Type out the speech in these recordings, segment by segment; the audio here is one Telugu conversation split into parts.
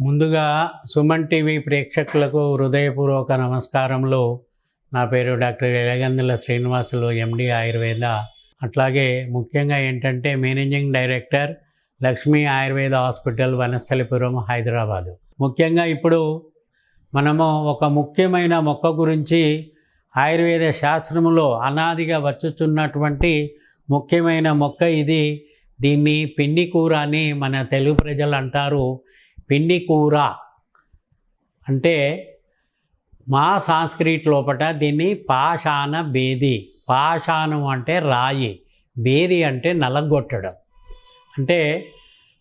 ముందుగా సుమన్ టీవీ ప్రేక్షకులకు హృదయపూర్వక నమస్కారములు. నా పేరు డాక్టర్ ఎలగందుల శ్రీనివాసులు ఎండి ఆయుర్వేద. అట్లాగే ముఖ్యంగా ఏంటంటే managing director Lakshmi Ayurveda hospital Vanasthalipuram Hyderabad. ముఖ్యంగా ఇప్పుడు మనము ఒక ముఖ్యమైన మొక్క గురించి ఆయుర్వేద శాస్త్రములో అనాదిగా వచ్చుచున్నటువంటి ముఖ్యమైన మొక్క ఇది. దీన్ని పిండి కూర అని మన తెలుగు ప్రజలు అంటారు. పిండి కూర. అంటే మా సాంస్క్రిట్ లోపట దీన్ని పాషాణ బేది. పాషాణం అంటే రాయి. బేది అంటే నలగొట్టడం. అంటే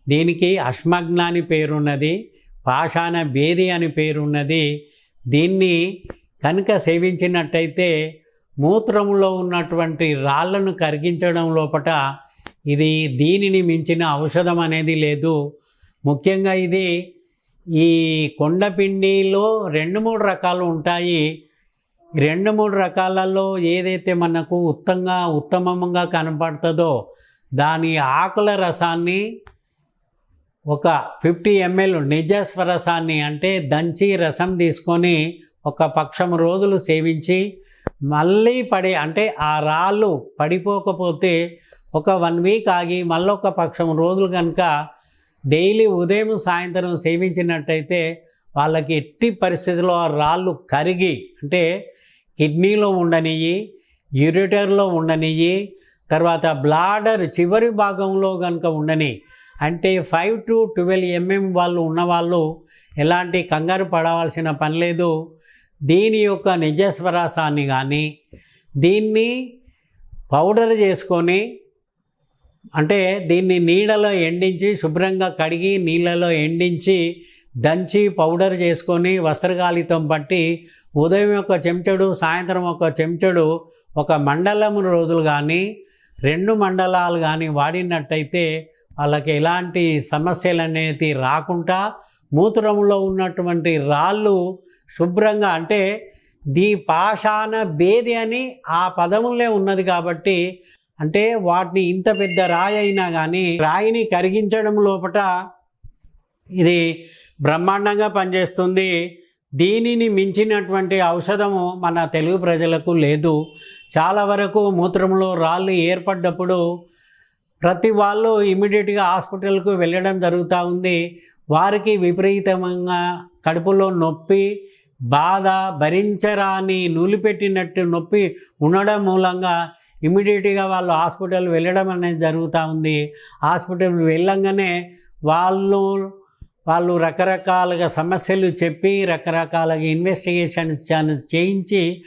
దీనికి అశ్మగ్న అని పేరున్నది పాషాణ బేది అని పేరున్నది. దీన్ని కనుక సేవించినట్టయితే మూత్రంలో ఉన్నటువంటి రాళ్ళను కరిగించడం లోపట ఇది దీనిని మించిన ఔషధం అనేది లేదు. ముఖ్యంగా ఇది ఈ కొండపిండిలో రెండు మూడు రకాలు ఉంటాయి. రెండు మూడు రకాలలో ఏదైతే మనకు ఉత్తంగా ఉత్తమంగా కనపడుతుందో దాని ఆకుల రసాన్ని ఒక ఫిఫ్టీ ఎంఎల్ నిజస్వ రసాన్ని అంటే దంచి రసం తీసుకొని ఒక పక్షం రోజులు సేవించి మళ్ళీ పడి అంటే ఆ రాళ్ళు పడిపోకపోతే ఒక వన్ వీక్ ఆగి మళ్ళొక పక్షం రోజులు కనుక డైలీ ఉదయం సాయంత్రం సేవించినట్టయితే వాళ్ళకి ఎట్టి పరిస్థితుల్లో ఆ రాళ్ళు కరిగి అంటే కిడ్నీలో ఉండనియ్యి యూరిటర్లో ఉండనియ్యి తర్వాత బ్లాడర్ చివరి భాగంలో కనుక ఉండని అంటే ఫైవ్ టు ట్వెల్వ్ ఎంఎం వాళ్ళు ఉన్నవాళ్ళు ఎలాంటి కంగారు పడవలసిన పని లేదు. దీని యొక్క నిజస్వరాసాన్ని కానీ దీన్ని పౌడర్ చేసుకొని అంటే దీన్ని నీళ్ళలో ఎండించి శుభ్రంగా కడిగి నీళ్ళలో ఎండించి దంచి పౌడర్ చేసుకొని వస్త్రగాలితం పట్టి ఉదయం ఒక చెంచడు సాయంత్రం ఒక చెంచడు ఒక మండలం రోజులు కానీ రెండు మండలాలు కానీ వాడినట్టయితే వాళ్ళకి ఎలాంటి సమస్యలు అనేది రాకుండా మూత్రంలో ఉన్నటువంటి రాళ్ళు శుభ్రంగా అంటే ది పాషాణ భేది అని ఆ పదములే ఉన్నది కాబట్టి అంటే వాటిని ఇంత పెద్ద రాయి అయినా కానీ రాయిని కరిగించడం లోపట ఇది బ్రహ్మాండంగా పనిచేస్తుంది. దీనిని మించినటువంటి ఔషధము మన తెలుగు ప్రజలకు లేదు. చాలా వరకు మూత్రంలో రాళ్ళు ఏర్పడ్డప్పుడు ప్రతి వాళ్ళు ఇమీడియట్గా హాస్పిటల్కు వెళ్ళడం జరుగుతూ ఉంది. వారికి విపరీతంగా కడుపులో నొప్పి బాధ భరించరాని నూలిపెట్టినట్టు నొప్పి ఉండడం మూలంగా ఇమీడియట్గా వాళ్ళు హాస్పిటల్ వెళ్ళడం అనేది జరుగుతూ ఉంది. హాస్పిటల్ వెళ్ళంగానే వాళ్ళు వాళ్ళు రకరకాలుగా సమస్యలు చెప్పి రకరకాలుగా ఇన్వెస్టిగేషన్ చేయించి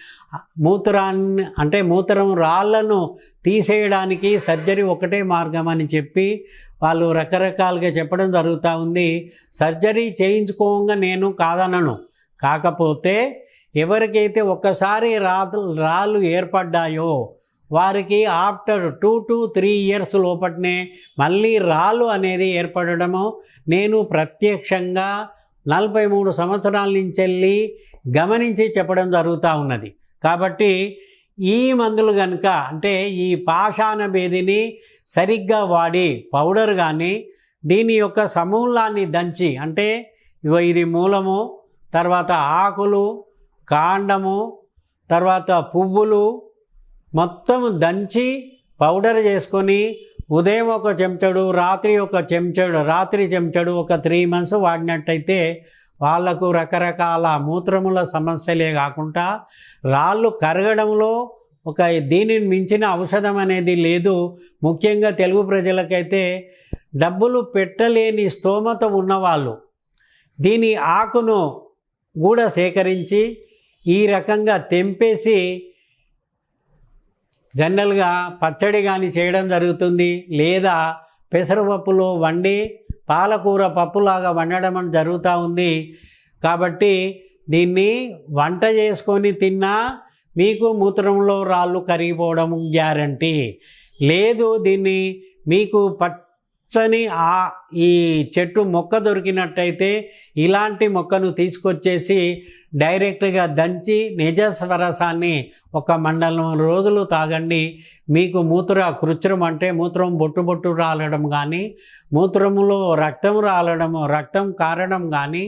మూత్రాన్ని అంటే మూత్రం రాళ్ళను తీసేయడానికి సర్జరీ ఒకటే మార్గం అని చెప్పి వాళ్ళు రకరకాలుగా చెప్పడం జరుగుతూ ఉంది. సర్జరీ చేయించుకోగా నేను కాదనను. కాకపోతే ఎవరికైతే ఒక్కసారి రా రాళ్ళు ఏర్పడ్డాయో వారికి after two to three years లోపటనే మళ్ళీ రాళ్ళు అనేది ఏర్పడడము. నేను ప్రత్యక్షంగా నలభై మూడు సంవత్సరాల నుంచి వెళ్ళి గమనించి చెప్పడం జరుగుతూ ఉన్నది. కాబట్టి ఈ మందులు కనుక అంటే ఈ పాషాణ భేదిని సరిగ్గా వాడి పౌడర్ కానీ దీని యొక్క సమూలాన్ని దంచి అంటే ఇగో ఇది మూలము తర్వాత ఆకులు కాండము తర్వాత పువ్వులు మొత్తం దంచి పౌడర్ చేసుకొని ఉదయం ఒక చెంచడు రాత్రి ఒక చెంచడు రాత్రి చెంచడు ఒక త్రీ మంత్స్ వాడినట్టయితే వాళ్ళకు రకరకాల మూత్రముల సమస్యలే కాకుండా రాళ్ళు కరగడంలో ఒక దీనిని మించిన ఔషధం అనేది లేదు. ముఖ్యంగా తెలుగు ప్రజలకైతే డబ్బులు పెట్టలేని స్తోమత ఉన్నవాళ్ళు దీని ఆకును కూడా సేకరించి ఈ రకంగా తెంపేసి జనరల్గా పచ్చడి కానీ చేయడం జరుగుతుంది. లేదా పెసరపప్పులో వండి పాలకూర పప్పులాగా వండడం అని జరుగుతూ ఉంది. కాబట్టి దీన్ని వంట చేసుకొని తిన్నా మీకు మూత్రంలో రాళ్ళు కరిగిపోవడం గ్యారంటీ. లేదు దీన్ని మీకు పచ్చని ఆ ఈ చెట్టు మొక్క దొరికినట్టయితే ఇలాంటి మొక్కను తీసుకొచ్చేసి డైరెక్ట్గా దంచి నిజస్వరసాన్ని ఒక మండలం రోజులు తాగండి. మీకు మూత్ర కృత్రిమ అంటే మూత్రం బొట్టు బొట్టు రాలడం కానీ మూత్రములో రక్తం రాలడం రక్తం కారడం కానీ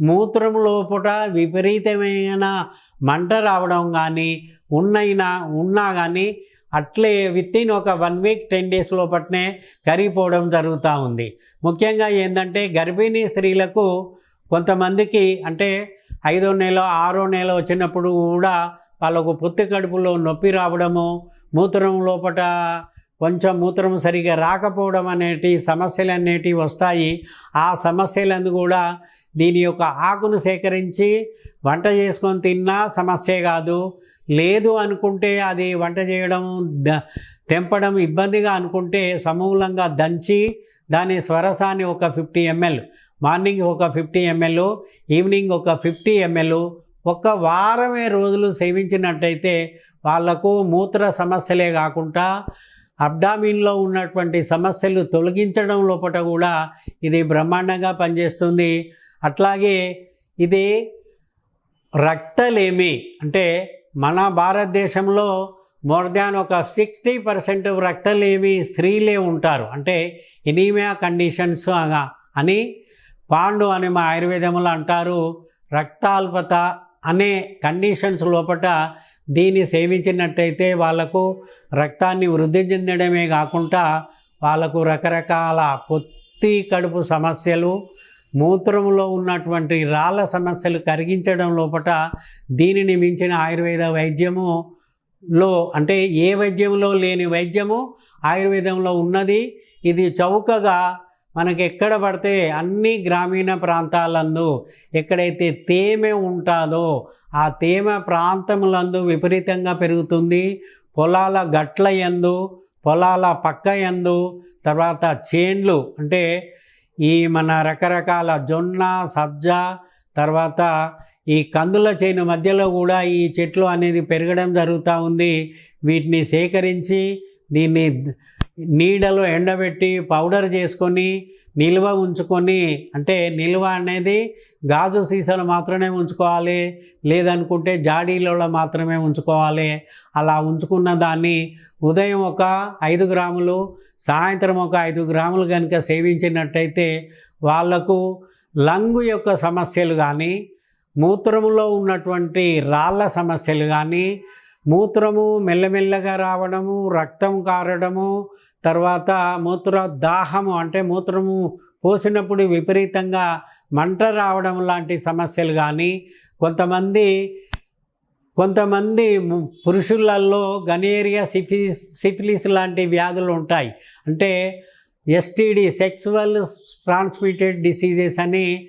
మూత్రం లోపట విపరీతమైన మంట రావడం కానీ ఉన్నైనా ఉన్నా కానీ అట్లే విత్ ఇన్ ఒక వన్ వీక్ టెన్ డేస్ లోపట్నే కరిగిపోవడం జరుగుతూ ఉంది. ముఖ్యంగా ఏంటంటే గర్భిణీ స్త్రీలకు కొంతమందికి అంటే ఐదో నెల ఆరో నెల వచ్చినప్పుడు కూడా వాళ్ళకు పొత్తి కడుపులో నొప్పి రావడము మూత్రం లోపట కొంచెం మూత్రం సరిగా రాకపోవడం అనేటి సమస్యలు అనేటివి వస్తాయి. ఆ సమస్యలను కూడా దీని యొక్క ఆకును సేకరించి వంట చేసుకొని తిన్నా సమస్యే కాదు. లేదు అనుకుంటే అది వంట చేయడం ద తెంపడం ఇబ్బందిగా అనుకుంటే సమూలంగా దంచి దాని స్వరసాన్ని ఒక ఫిఫ్టీ ఎంఎల్ మార్నింగ్ ఒక ఫిఫ్టీ ఎంఎల్ ఈవినింగ్ ఒక ఫిఫ్టీ ఎంఎల్. ఒక వారమే రోజులు సేవించినట్టయితే వాళ్ళకు మూత్ర సమస్యలే కాకుండా అబ్డామిన్లో ఉన్నటువంటి సమస్యలు తొలగించడం లోపల కూడా ఇది బ్రహ్మాండంగా పనిచేస్తుంది. అట్లాగే ఇది రక్తలేమి అంటే మన భారతదేశంలో మోర్ దాన్ ఒక సిక్స్టీ పర్సెంట్ రక్తలేమి స్త్రీలే ఉంటారు. అంటే ఎనీమియా కండిషన్స్ అని పాండు అని మా ఆయుర్వేదంలో అంటారు రక్తాల్పత అనే కండిషన్స్ లోపల దీన్ని సేవించినట్టయితే వాళ్ళకు రక్తాన్ని వృద్ధి చెందడమే కాకుండా వాళ్ళకు రకరకాల పొత్తి కడుపు సమస్యలు మూత్రంలో ఉన్నటువంటి రాళ్ళ సమస్యలు కరిగించడం లోపల దీనిని మించిన ఆయుర్వేద వైద్యము లో అంటే ఏ వైద్యంలో లేని వైద్యము ఆయుర్వేదంలో ఉన్నది. ఇది చౌకగా మనకి ఎక్కడ పడితే అన్ని గ్రామీణ ప్రాంతాలందు ఎక్కడైతే తేమ ఉంటుందో ఆ తేమ ప్రాంతములందు విపరీతంగా పెరుగుతుంది. పొలాల గట్ల యందు పొలాల పక్క యందు తర్వాత చేన్లు అంటే ఈ మన రకరకాల జొన్న సబ్జ తర్వాత ఈ కందుల చేను మధ్యలో కూడా ఈ చెట్లు అనేది పెరగడం జరుగుతూ ఉంది. వీటిని సేకరించి దీన్ని నీడలో ఎండబెట్టి పౌడర్ చేసుకొని నిల్వ ఉంచుకొని అంటే నిల్వ అనేది గాజు సీసాలు మాత్రమే ఉంచుకోవాలి లేదనుకుంటే జాడీలలో మాత్రమే ఉంచుకోవాలి. అలా ఉంచుకున్న దాన్ని ఉదయం ఒక ఐదు గ్రాములు సాయంత్రం ఒక ఐదు గ్రాములు కనుక సేవించినట్టయితే వాళ్ళకు లంగు యొక్క సమస్యలు కానీ మూత్రములో ఉన్నటువంటి రాళ్ళ సమస్యలు కానీ మూత్రము మెల్లమెల్లగా రావడము రక్తం కారడము తర్వాత మూత్ర దాహము అంటే మూత్రము పోసినప్పుడు విపరీతంగా మంట రావడం లాంటి సమస్యలు కానీ కొంతమంది కొంతమంది ము- పురుషులలో గనేరియా సిఫిలిస్ సిఫిలిస్ లాంటి వ్యాధులు ఉంటాయి. అంటే ఎస్టీడీ సెక్సువల్ ట్రాన్స్మిటెడ్ డిసీజెస్ అని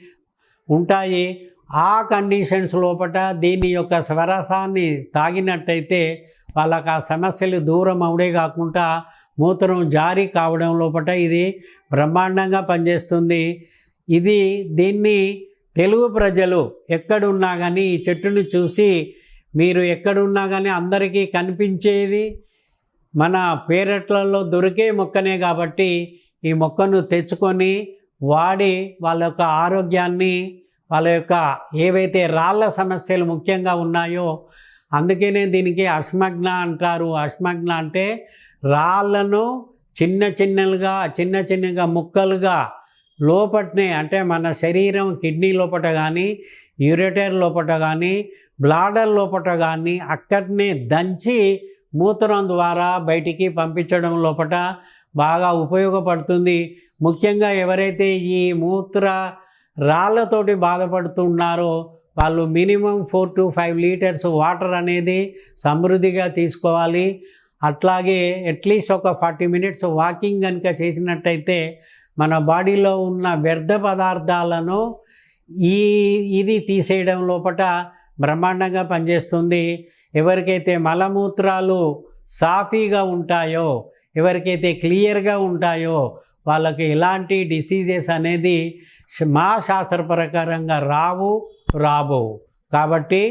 ఉంటాయి. ఆ కండిషన్స్ లోపల దీని యొక్క స్వరసాన్ని తాగినట్టయితే వాళ్ళకి ఆ సమస్యలు దూరం అవడే కాకుండా మూత్రం జారీ కావడం లోపల ఇది బ్రహ్మాండంగా పనిచేస్తుంది. ఇది దీన్ని తెలుగు ప్రజలు ఎక్కడున్నా కానీ ఈ చెట్టును చూసి మీరు ఎక్కడున్నా కానీ అందరికీ కనిపించేది మన పేరెట్లలో దొరికే మొక్కనే కాబట్టి ఈ మొక్కను తెచ్చుకొని వాడి వాళ్ళ యొక్క ఆరోగ్యాన్ని వాళ్ళ యొక్క ఏవైతే రాళ్ళ సమస్యలు ముఖ్యంగా ఉన్నాయో అందుకనే దీనికి అశ్మగ్న అంటారు. అశ్మగ్న అంటే రాళ్ళను చిన్న చిన్నలుగా చిన్న చిన్నగా ముక్కలుగా లోపటినే అంటే మన శరీరం కిడ్నీ లోపట కానీ యూరిటర్ లోపట కానీ బ్లాడర్ లోపట కానీ అక్కడనే దంచి మూత్రం ద్వారా బయటికి పంపించడం లోపట బాగా ఉపయోగపడుతుంది. ముఖ్యంగా ఎవరైతే ఈ మూత్ర రాళ్ళతోటి బాధపడుతున్నారో. వాళ్ళు minimum four to five litres water అనేది సమృద్ధిగా తీసుకోవాలి. అట్లాగే అట్లీస్ట్ ఒక ఫార్టీ మినిట్స్ వాకింగ్ కనుక చేసినట్టయితే మన బాడీలో ఉన్న వ్యర్థ పదార్థాలను ఈ ఇది తీసేయడం లోపట బ్రహ్మాండంగా పనిచేస్తుంది. ఎవరికైతే మలమూత్రాలు సాఫీగా ఉంటాయో ఎవరికైతే క్లియర్గా ఉంటాయో వాళ్ళకి ఎలాంటి డిసీజెస్ అనేది మా శాస్త్ర ప్రకారంగా రావు రాబోవు. కాబట్టి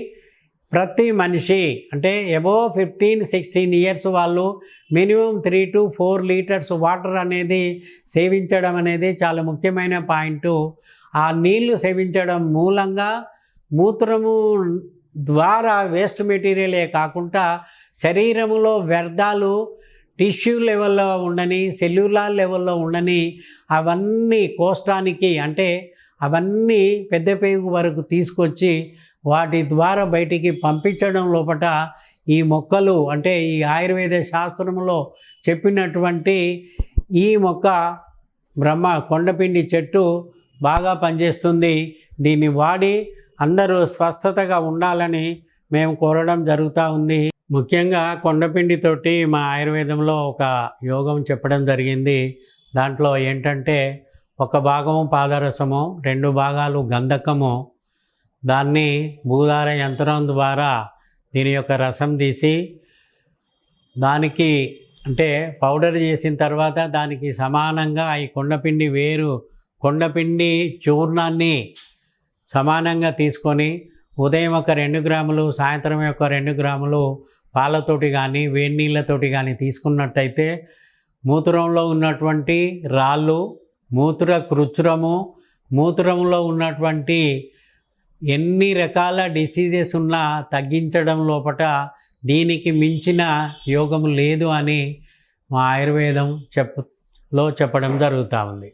ప్రతి మనిషి అంటే ఎబో ఫిఫ్టీన్ సిక్స్టీన్ ఇయర్స్ వాళ్ళు minimum three to four litres water అనేది సేవించడం అనేది చాలా ముఖ్యమైన పాయింట్. ఆ నీళ్ళు సేవించడం మూలంగా మూత్రము ద్వారా వేస్ట్ మెటీరియలే కాకుండా శరీరములో వ్యర్థాలు టిష్యూ లెవెల్లో ఉండని సెల్యులార్ లెవెల్లో ఉండని అవన్నీ కోష్టానికి అంటే అవన్నీ పెద్ద పేగు వరకు తీసుకొచ్చి వాటి ద్వారా బయటికి పంపించడం లోపట ఈ మొక్కలు అంటే ఈ ఆయుర్వేద శాస్త్రంలో చెప్పినటువంటి ఈ మొక్క బ్రహ్మ కొండపిండి చెట్టు బాగా పనిచేస్తుంది. దీన్ని వాడి అందరూ స్వస్థతగా ఉండాలని మేము కోరడం జరుగుతూ ఉంది. ముఖ్యంగా కొండపిండితోటి మా ఆయుర్వేదంలో ఒక యోగం చెప్పడం జరిగింది. దాంట్లో ఏంటంటే ఒక భాగము పాదరసము రెండు భాగాలు గంధకము. దాన్ని భూధార యంత్రం ద్వారా దీని యొక్క రసం తీసి దానికి అంటే పౌడర్ చేసిన తర్వాత దానికి సమానంగా ఈ కొండపిండి వేరు కొండపిండి చూర్ణాన్ని సమానంగా తీసుకొని ఉదయం ఒక రెండు గ్రాములు సాయంత్రం ఒక రెండు గ్రాములు పాలతోటి కానీ వేడి నీళ్ళతోటి కానీ తీసుకున్నట్టయితే మూత్రంలో ఉన్నటువంటి రాళ్ళు మూత్ర కృచ్రము మూత్రంలో ఉన్నటువంటి ఎన్ని రకాల డిసీజెస్ ఉన్నా తగ్గించడం లోపట దీనికి మించిన యోగం లేదు అని మా ఆయుర్వేదం చెప్పులో చెప్పడం జరుగుతూ ఉంది.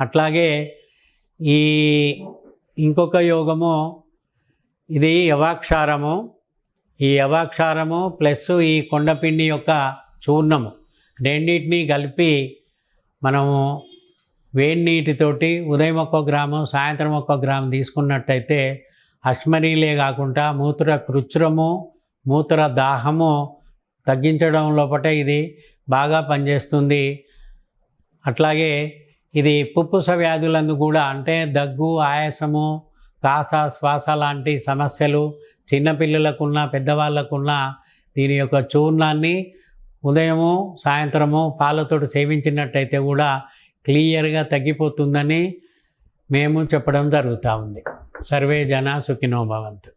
అట్లాగే ఈ ఇంకొక యోగము ఇది యవాక్షారము. ఈ యవాక్షారము ప్లస్ ఈ కొండపిండి యొక్క చూర్ణము రెండింటినీ కలిపి మనము వేడి నీటితోటి ఉదయం ఒక్కో గ్రాము సాయంత్రం ఒక్క గ్రాము తీసుకున్నట్టయితే అశ్మరీలే కాకుండా మూత్ర కృచ్రము మూత్ర దాహము తగ్గించడం లోపట ఇది బాగా పనిచేస్తుంది. అట్లాగే ఇది పుప్పుస వ్యాధులందు కూడా అంటే దగ్గు ఆయాసము కాస శ్వాస లాంటి సమస్యలు చిన్నపిల్లలకున్న పెద్దవాళ్ళకున్న దీని యొక్క చూర్ణాన్ని ఉదయము సాయంత్రము పాలతోటి సేవించినట్టయితే కూడా క్లియర్గా తగ్గిపోతుందని మేము చెప్పడం జరుగుతూ ఉంది. సర్వే జన సుఖినోభవంతు